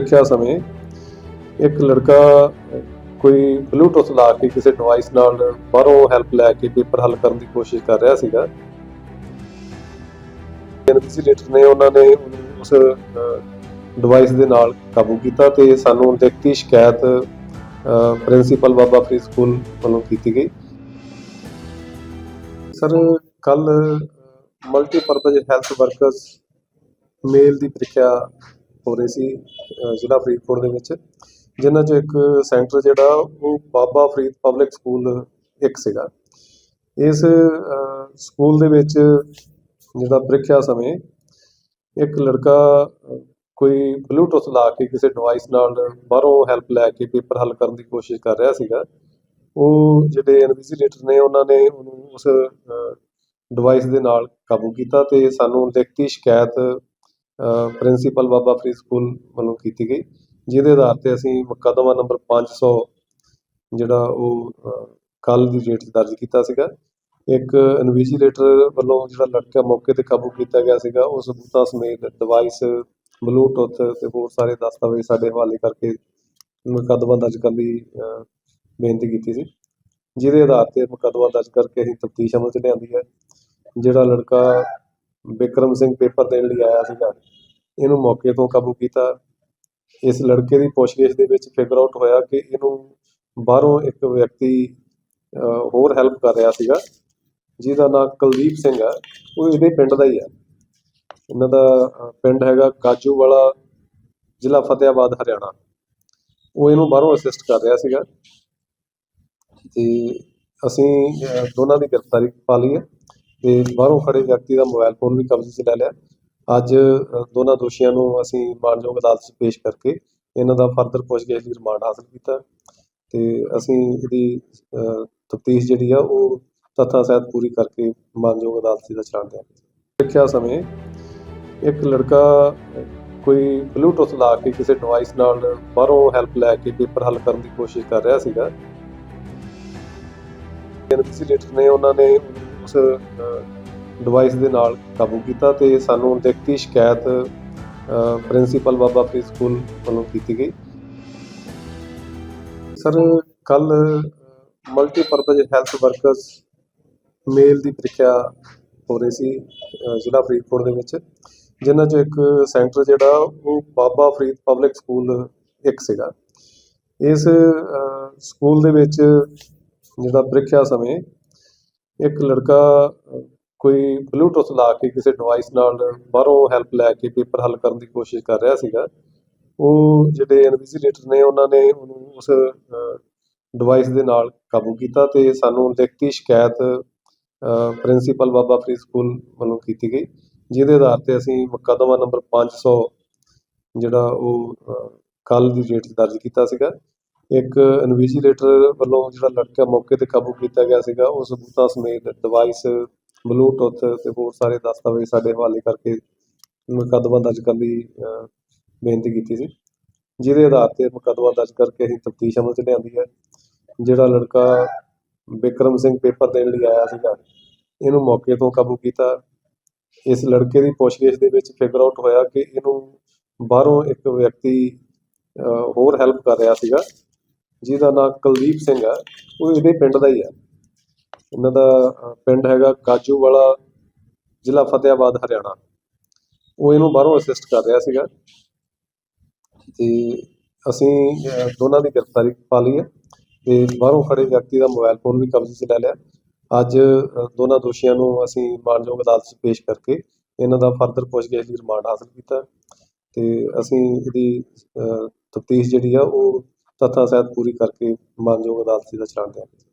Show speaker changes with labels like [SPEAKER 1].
[SPEAKER 1] ਸਿੱਖਿਆ ਸਮੇਂ ਇੱਕ ਲੜਕਾ ਕੋਈ ਬਲੂਟੁੱਥ ਲਾ ਕੇ ਕਿਸੇ ਡਿਵਾਈਸ ਨਾਲ ਬਾਹਰੋਂ ਹੈਲਪ ਲੈ ਕੇ ਪੇਪਰ ਹੱਲ ਕਰਨ ਦੀ ਕੋਸ਼ਿਸ਼ ਕਰ ਰਿਹਾ ਸੀਗਾ। ਇਨਵੈਸਟੀਗੇਟਰ ਨੇ, ਉਹਨਾਂ ਨੇ ਉਸ ਡਿਵਾਈਸ ਦੇ ਨਾਲ ਕਾਬੂ ਕੀਤਾ ਤੇ ਸਾਨੂੰ ਲਿਖਤੀ ਸ਼ਿਕਾਇਤ ਪ੍ਰਿੰਸੀਪਲ ਬਾਬਾ ਫਰੀ ਸਕੂਲ ਵੱਲੋਂ ਕੀਤੀ ਗਈ। ਸਰ ਕੱਲ ਮਲਟੀਪਰਪਸ ਹੈਲਥ ਵਰਕਰਸ ਮੇਲ ਦੀ ਪ੍ਰੀਖਿਆ ਹੋ ਰਹੇ ਸੀ ਜ਼ਿਲ੍ਹਾ ਫਰੀਦਕੋਟ ਦੇ ਵਿੱਚ, ਜਿਨ੍ਹਾਂ 'ਚ ਇੱਕ ਸੈਂਟਰ ਜਿਹੜਾ, ਉਹ ਬਾਬਾ ਫਰੀਦ ਪਬਲਿਕ ਸਕੂਲ ਇੱਕ ਸੀਗਾ। ਇਸ ਸਕੂਲ ਦੇ ਵਿੱਚ ਜਿਹੜਾ ਪ੍ਰੀਖਿਆ ਸਮੇਂ ਇੱਕ ਲੜਕਾ, ਕੋਈ ਬਲੂਟੁੱਥ ਲਾ ਕੇ ਕਿਸੇ ਡਿਵਾਈਸ ਨਾਲ ਬਾਹਰੋਂ ਹੈਲਪ ਲੈ ਕੇ ਪੇਪਰ ਹੱਲ ਕਰਨ ਦੀ ਕੋਸ਼ਿਸ਼ ਕਰ ਰਿਹਾ ਸੀਗਾ। ਉਹ ਜਿਹੜੇ ਇਨਵੈਸਟੀਗੇਟਰ ਨੇ, ਉਹਨਾਂ ਨੇ ਉਹਨੂੰ ਉਸ ਡਿਵਾਈਸ ਦੇ ਨਾਲ ਕਾਬੂ ਕੀਤਾ ਤੇ ਸਾਨੂੰ ਲਿਖਤੀ ਸ਼ਿਕਾਇਤ ਪ੍ਰਿੰਸੀਪਲ ਬਾਬਾ ਫਰੀਦ ਸਕੂਲ ਵੱਲੋਂ ਕੀਤੀ ਗਈ, ਜਿਹਦੇ ਆਧਾਰ ਤੇ ਅਸੀਂ ਮੁਕੱਦਮਾ ਨੰਬਰ 500 ਜਿਹੜਾ ਉਹ ਕੱਲ ਦੀ ਡੇਟ 'ਚ ਦਰਜ ਕੀਤਾ ਸੀਗਾ। ਇੱਕ ਇਨਵੈਸਟੀਗੇਟਰ ਵੱਲੋਂ ਜਿਹੜਾ ਲੜਕਾ ਮੌਕੇ ਤੇ ਕਾਬੂ ਕੀਤਾ ਗਿਆ ਸੀਗਾ, ਉਹ ਸਬੂਤਾਂ ਸਮੇਤ ਡਿਵਾਈਸ ਬਲੂਟੁੱਥ ਤੇ ਹੋਰ ਸਾਰੇ ਦਸਤਾਵੇਜ਼ ਸਾਡੇ ਹਵਾਲੇ ਕਰਕੇ ਮੁਕੱਦਮਾ ਦਰਜ ਕਰਨ ਦੀ ਬੇਨਤੀ ਕੀਤੀ ਸੀ। ਜਿਹਦੇ ਆਧਾਰ ਤੇ ਮੁਕੱਦਮਾ ਦਰਜ ਕਰਕੇ ਅਸੀਂ ਤਫਤੀਸ਼ ਅਮਲ 'ਚ ਲਿਆਂਦੀ ਹੈ। ਜਿਹੜਾ ਲੜਕਾ ਬਿਕਰਮ ਸਿੰਘ ਪੇਪਰ ਦੇਣ ਲਈ ਆਇਆ ਸੀਗਾ। ਇਹਨੂੰ ਮੌਕੇ ਤੋਂ ਕਾਬੂ ਕੀਤਾ। ਇਸ ਲੜਕੇ ਦੀ ਪੁੱਛਗਿੱਛ ਦੇ ਵਿੱਚ ਫਿਗਰ ਆਊਟ ਹੋਇਆ ਕਿ ਇਹਨੂੰ ਬਾਹਰੋਂ ਇੱਕ ਵਿਅਕਤੀ ਹੋਰ ਹੈਲਪ ਕਰ ਰਿਹਾ ਸੀਗਾ। ਜਿਹਦਾ ਨਾਮ ਕੁਲਦੀਪ ਸਿੰਘ ਆ। ਉਹ ਇਹਦੇ ਪਿੰਡ ਦਾ ਹੀ ਹੈ ਇਹਨਾਂ ਦਾ ਪਿੰਡ ਹੈਗਾ ਕਾਜੂ ਵਾਲਾ ਜ਼ਿਲ੍ਹਾ ਫਤਿਆਬਾਦ ਹਰਿਆਣਾ। ਉਹ ਇਹਨੂੰ ਬਾਹਰੋਂ ਅਸਿਸਟ ਕਰ ਰਿਹਾ ਸੀਗਾ। ਤੇ ਅਸੀਂ ਦੋਨਾਂ ਦੀ ਗ੍ਰਿਫਤਾਰੀ ਪਾ ਲਈ ਹੈ। ਤੇ ਬਾਹਰੋਂ ਖੜੇ ਵਿਅਕਤੀ ਦਾ ਮੋਬਾਈਲ ਫੋਨ ਵੀ ਕਬਜ਼ੇ 'ਚ ਲੈ ਲਿਆ। ਅੱਜ ਦੋਨਾਂ ਦੋਸ਼ੀਆਂ ਨੂੰ ਅਸੀਂ ਮਾਨਯੋਗ ਅਦਾਲਤ 'ਚ ਪੇਸ਼ ਕਰਕੇ ਇਹਨਾਂ ਦਾ ਫਰਦਰ ਪੁੱਛਗਿੱਛ ਲਈ ਰਿਮਾਂਡ ਹਾਸਲ ਕੀਤਾ। ਤੇ ਅਸੀਂ ਇਹਦੀ ਤਫਤੀਸ਼ ਜਿਹੜੀ ਆ, ਉਹ ਤੱਥਾਂ ਸਹਿਤ ਪੂਰੀ ਕਰਕੇ ਮਾਨਯੋਗ ਅਦਾਲਤ ਦਾ ਚਲਾਣ ਦਿਆਂਗੇ ਸਿੱਖਿਆ ਸਮੇਂ, ਇੱਕ ਲੜਕਾ, ਕੋਈ ਬਲੂਟੁੱਥ ਲਾ ਕੇ ਕਿਸੇ ਡਿਵਾਈਸ ਨਾਲ ਬਾਹਰੋਂ ਹੈਲਪ ਲੈ ਕੇ ਪੇਪਰ ਹੱਲ ਕਰਨ ਦੀ ਕੋਸ਼ਿਸ਼ ਕਰ ਰਿਹਾ ਸੀਗਾ। ਇਨਵੈਸਟੀਗੇਟਰ ਨੇ, ਉਹਨਾਂ ਨੇ ਉਹਨੂੰ ਡਿਵਾਈਸ ਦੇ ਨਾਲ ਕਾਬੂ ਕੀਤਾ ਤੇ ਸਾਨੂੰ ਲਿਖਤੀ ਸ਼ਿਕਾਇਤ ਪ੍ਰਿੰਸੀਪਲ ਬਾਬਾ ਫਰੀ ਸਕੂਲ ਵੱਲੋਂ ਕੀਤੀ ਗਈ। ਸਰ, ਕੱਲ ਮਲਟੀਪਰਪਸ ਹੈਲਥ ਵਰਕਰਸ ਮੇਲ ਦੀ ਪ੍ਰੀਖਿਆ ਹੋ ਰਹੀ ਸੀ ਜ਼ਿਲ੍ਹਾ ਫਰੀਦਕੋਟ ਦੇ ਵਿੱਚ, ਜਿਨ੍ਹਾਂ 'ਚੋਂ ਇੱਕ ਸੈਂਟਰ ਜਿਹੜਾ, ਉਹ ਬਾਬਾ ਫਰੀਦ ਪਬਲਿਕ ਸਕੂਲ ਇੱਕ ਸੀਗਾ। ਇਸ ਸਕੂਲ ਦੇ ਵਿੱਚ ਜਿਹੜਾ ਪ੍ਰੀਖਿਆ ਸਮੇਂ ਇੱਕ ਲੜਕਾ, ਕੋਈ ਬਲੂਟੁੱਥ ਲਾ ਕੇ ਕਿਸੇ ਡਿਵਾਈਸ ਨਾਲ ਬਾਹਰੋਂ ਹੈਲਪ ਲੈ ਕੇ ਪੇਪਰ ਹੱਲ ਕਰਨ ਦੀ ਕੋਸ਼ਿਸ਼ ਕਰ ਰਿਹਾ ਸੀਗਾ। ਉਹ ਜਿਹੜੇ ਇਨਵੈਸਟੀਗੇਟਰ ਨੇ, ਉਹਨਾਂ ਨੇ ਉਹਨੂੰ ਉਸ ਡਿਵਾਈਸ ਦੇ ਨਾਲ ਕਾਬੂ ਕੀਤਾ ਤੇ ਸਾਨੂੰ ਲਿਖਤੀ ਸ਼ਿਕਾਇਤ ਪ੍ਰਿੰਸੀਪਲ ਬਾਬਾ ਫਰੀ ਸਕੂਲ ਵੱਲੋਂ ਕੀਤੀ ਗਈ, ਜਿਹਦੇ ਆਧਾਰ ਤੇ ਅਸੀਂ ਮੁਕੱਦਮਾ ਨੰਬਰ 500 ਜਿਹੜਾ ਉਹ ਕੱਲ ਦੀ ਡੇਟ 'ਚ ਦਰਜ ਕੀਤਾ ਸੀਗਾ। ਇੱਕ ਇਨਵੈਸਟੀਗੇਟਰ ਵੱਲੋਂ ਜਿਹੜਾ ਲੜਕਾ ਮੌਕੇ ਤੇ ਕਾਬੂ ਕੀਤਾ ਗਿਆ ਸੀਗਾ ਉਹ ਸਬੂਤਾਂ ਸਮੇਤ ਡਿਵਾਈਸ ਬਲੂਟੁੱਥ ਤੇ ਹੋਰ ਸਾਰੇ ਦਸਤਾਵੇਜ਼ ਸਾਡੇ ਹਵਾਲੇ ਕਰਕੇ ਮੁਕੱਦਮਾ ਦਰਜ ਕਰਨ ਦੀ ਬੇਨਤੀ ਕੀਤੀ ਸੀ। ਜਿਹਦੇ ਆਧਾਰ ਤੇ ਮੁਕੱਦਮਾ ਦਰਜ ਕਰਕੇ ਅਸੀਂ ਤਫਤੀਸ਼ ਅਮਲ 'ਚ ਲਿਆਂਦੀ ਹੈ। ਜਿਹੜਾ ਲੜਕਾ ਬਿਕਰਮ ਸਿੰਘ ਪੇਪਰ ਦੇਣ ਲਈ ਆਇਆ ਸੀਗਾ, ਇਹਨੂੰ ਮੌਕੇ ਤੋਂ ਕਾਬੂ ਕੀਤਾ। ਇਸ ਲੜਕੇ ਦੀ ਪੁੱਛਗਿੱਛ ਦੇ ਵਿੱਚ ਫਿਗਰ ਆਊਟ ਹੋਇਆ ਕਿ ਇਹਨੂੰ ਬਾਹਰੋਂ ਇੱਕ ਵਿਅਕਤੀ ਹੋਰ ਹੈਲਪ ਕਰ ਰਿਹਾ ਸੀਗਾ। ਜਿਹਦਾ ਨਾਮ ਕੁਲਦੀਪ ਸਿੰਘ ਆ ਉਹ ਇਹਦੇ ਪਿੰਡ ਦਾ ਹੀ ਆ ਇਹਨਾਂ ਦਾ ਪਿੰਡ ਹੈਗਾ ਕਾਜੂ ਵਾਲਾ ਜ਼ਿਲ੍ਹਾ ਫਤਿਆਬਾਦ ਹਰਿਆਣਾ। ਉਹ ਇਹਨੂੰ ਬਾਹਰੋਂ ਅਸਿਸਟ ਕਰ ਰਿਹਾ ਸੀਗਾ। ਤੇ ਅਸੀਂ ਦੋਨਾਂ ਦੀ ਗ੍ਰਿਫਤਾਰੀ ਪਾ ਲਈ ਹੈ ਤੇ ਬਾਹਰੋਂ ਫੜੇ ਵਿਅਕਤੀ ਦਾ ਮੋਬਾਈਲ ਫੋਨ ਵੀ ਕਬਜ਼ੇ 'ਚ ਲੈ ਲਿਆ। ਅੱਜ ਦੋਨਾਂ ਦੋਸ਼ੀਆਂ ਨੂੰ ਅਸੀਂ ਮਾਨਯੋਗ ਅਦਾਲਤ 'ਚ ਪੇਸ਼ ਕਰਕੇ ਇਹਨਾਂ ਦਾ ਫਰਦਰ ਪੁੱਛਗਿੱਛ ਲਈ ਰਿਮਾਂਡ ਹਾਸਲ ਕੀਤਾ। ਤੇ ਅਸੀਂ ਇਹਦੀ ਤਫਤੀਸ਼ ਜਿਹੜੀ ਆ, ਉਹ ਤੱਥਾਂ ਸਹਿਤ ਪੂਰੀ ਕਰਕੇ ਮਾਨਯੋਗ ਅਦਾਲਤ ਦਾ ਚਲਾਣ ਦਿਆਂਗੇ